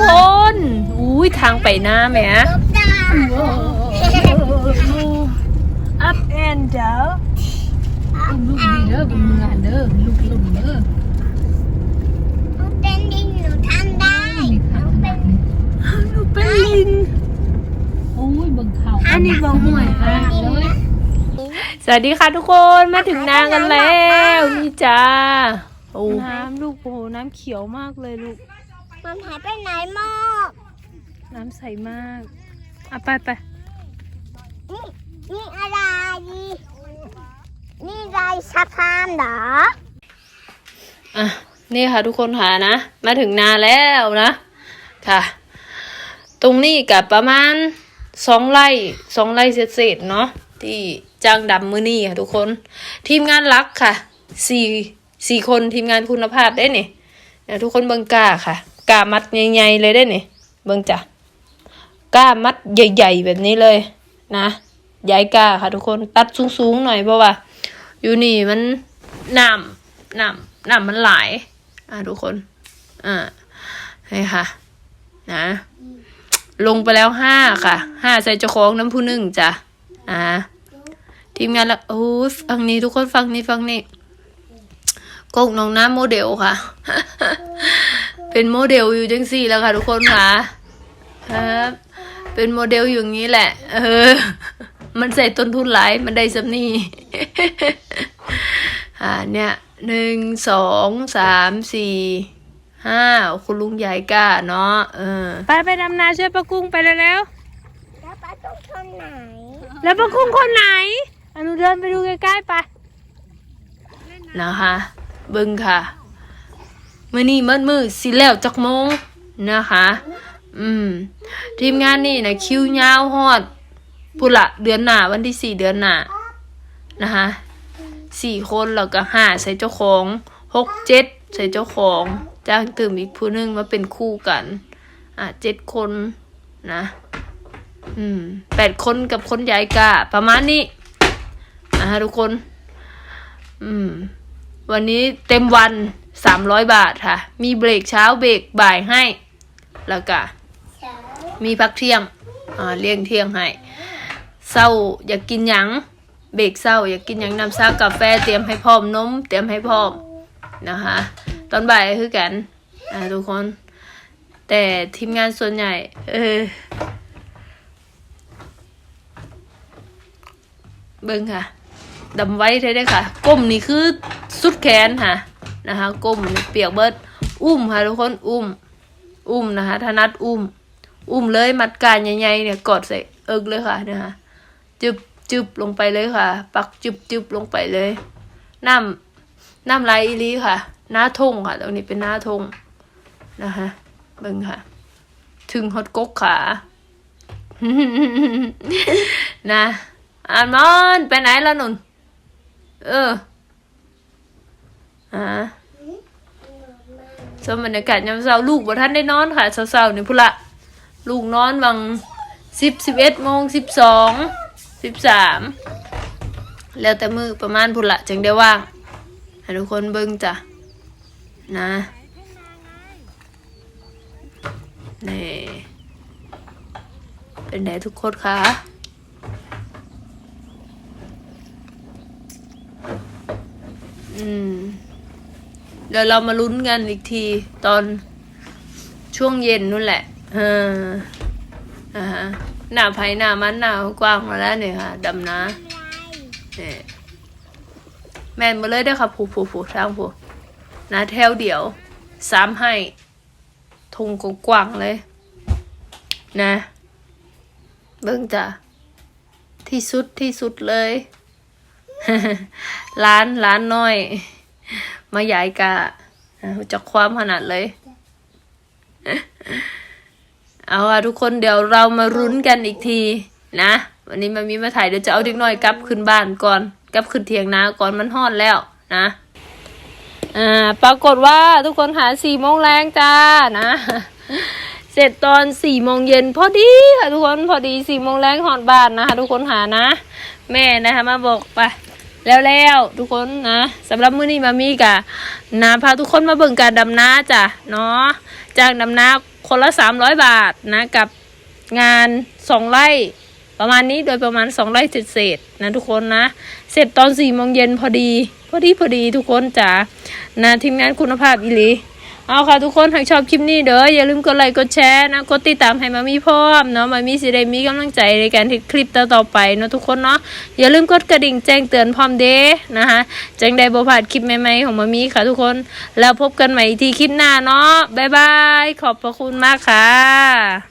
คน อุ้ยทางไปหน้าแหม up and down ลูกดีเด้อเป็นมือหันเด้อลูกลุ่มเด้อเป็นดินหนูทำได้มีขาขนาดนี้หนูเป็นลิงโอ้ยเบิ่งเข่าอันนี้บ่ห่วยอะเลยสวัสดีค่ะทุกคนมาถึงนากันแล้ว นี่จ้า โอ้น้ำลูกโอ้โหน้ำเขียวมากเลยลูก มันหายไปไหนหมอกน้ำใสมากอะไปไปนี่นี่อะไรนี่ไรสะพานเหรอ อะ นี่ค่ะทุกคนค่ะนะ มาถึงนาแล้วนะ ค่ะ ตรงนี้กับประมาณสองไร่สองไร่เศษๆเนาะที่จ้างดำมือนี่ค่ะทุกคน ทีมงานรักค่ะสี่ สี่คนทีมงานคุณภาพได้เนี่ยทุกคนเบิ่งกล้าค่ะกล้ามัดใหญ่ๆเลยได้เนี่ยเบิ่งจ้ะกล้ามัดใหญ่ ๆ แบบนี้เลยนะย้ายกล้าค่ะ ทุกคนตัดสูงๆหน่อยเพราะว่า อยู่นี่มันน้ำน้ำน้ำมันหลายอะทุกคน อ่าให้ค่ะ นะ ลงไปแล้วห้าค่ะห้าใส่เจ้าของน้ำผู้หนึ่งจ้ะอ่าทีมงานละโอ้ยฟังนี้ทุกคนฟังนี้ฟังนี้ กงน้องน้ำโมเดลค่ะ เป็นโมเดลอยู่จังสี่แล้วค่ะ ทุกคนค่ะครับ เป็นโมเดลอยู่อย่างนี้แหละ เออ มันใส่ต้นทุนหลาย มันได้สำนี่อ่าเนี่ยหนึ่งสองสามสี่ห้าคุณลุงยายก้าเนาะเออไปไปดำนาช่วยป้ากุ้งไปเร็วแล้วป้าต้องทนไหนๆแล้วป้ากุ้งคนไหนอนุเดินไปดูใกล้ๆไปนะคะ เบึงค่ะมื่อนี้มืดมือสิแล้วจักโมงนะคะ อืม ทีมงานนี่นะคิวยาวฮอดพุละเดือนหน้าวันที่สี่เดือนหน้านะคะสี่คนแล้วก็ห้าใส่เจ้าของหกเจ็ดใส่เจ้าของจ้างตื่มอีกผู้หนึงมาเป็นคู่กัน อะเจ็ดคนนะ อืมแปดคนกับคนยายกาประมาณนี้นะคะทุกคน อืม วันนี้เต็มวันสามร้อยบาทค่ะ มีเบรกเช้าเบรกบ่ายให้ แล้วก็มีพักเที่ยงอ่าเลี้ยงเที่ยงให้เศร้าอยากกินหยังเบรกเศร้าอยากกินหยังน้ำซากาแฟเตรียมให้พร้อมนมเตรียมให้พร้อมนะคะ ตอนบ่ายคือกันอ่าทุกคน แต่ทีมงานส่วนใหญ่ เออเบิ่งค่ะดำไว้ได้ได้ค่ะ ก้มนี่คือ สุดแขนค่ะนะคะก้มเปียกเบิดอุ้มค่ะทุกคนอุ้ม อุ้มนะคะถนัดอุ้ม อุ้มเลยมัดการใหญ่ๆเนี่ยกอดใส่เอิกเลยค่ะเนี่ยค่ะจึบจึบลงไปเลยค่ะ ปักจึบจึบลงไปเลยน้ำน้ำลายอีลีค่ะ หน้าทงค่ะตรงนี้เป็นหน้าทงนะคะเบิ่งค่ะ ถึงฮอดกกขานะอานมอนไปไหนแล้วนุ่นเออ อ่าสมบรรยากาศยามเช้าลูกบ่ท่านได้นอนค่ะเช้าๆนี่พุละลูกนอนวังสิบสิบเอ็ดโมงสิบสองสิบสามแล้วแต่มือประมาณพุละจึงได้ว่างให้ทุกคนเบิ่งจ้ะนะนี่เป็นไงทุกคนคะ อืม เดี๋ยวเรามาลุ้นกันอีกทีตอนช่วงเย็นนู่นแหละ เอออ่าฮะหน้าไผ่หน้ามันหน้ากว้างมาแล้วเนี่ยค่ะดำนะเนี่ยแมนมาเลยเด้ค่ะผูผูผูทางผูนะแถวเดียวสามให้ทงกว้างเลย นะ เบิ่งจ้ะที่สุดที่สุดเลย ร้านร้านน้อย มาใหญ่กะจากความขนาดเลย เอาค่ะทุกคนเดี๋ยวเรามารุ้นกันอีกที นะ วันนี้มามีมาถ่ายเดี๋ยวจะเอาเด็กน้อยกลับขึ้นบ้านก่อนกลับขึ้นเถียงนาก่อนมันฮอดแล้วนะอ่าปรากฏว่าทุกคนหาสี่โมงแรงจ้านะ เสร็จตอนสี่โมงเย็นพอดีค่ะทุกคนพอดีสี่โมงแรงหอดบ้านนะคะทุกคนหานะ แม่นะคะมาบอกไป แล้วแล้วทุกคนนะสำหรับมื้อนี้มามีกะนะพาทุกคนมาเบิ่งการดำน้าจ้ะเนาะจากดำน้าคนละสามร้อยบาทนะกับงานสองไร่ประมาณนี้โดยประมาณสองไร่เศษๆนะทุกคนนะ เสร็จตอนสี่โมงเย็นพอดี พอดีพอดีทุกคนจ้ะนะทีมงานคุณภาพอีหลี เอาค่ะทุกคนหากชอบคลิปนี้เด้ออย่าลืมกดไลค์กดแชร์นะกดติดตามให้มามีพร้อมเนาะมามีสิได้มีกำลังใจในการที่คลิปต่อๆไปเนาะทุกคนเนาะอย่าลืมกดกระดิ่งแจ้งเตือนพร้อมเด้นะคะแจ้งได้บ่พลาดคลิปใหม่ๆของมามีค่ะทุกคนแล้วพบกันใหม่อีกทีคลิปหน้าเนาะบ๊ายบายขอบพระคุณมากค่ะ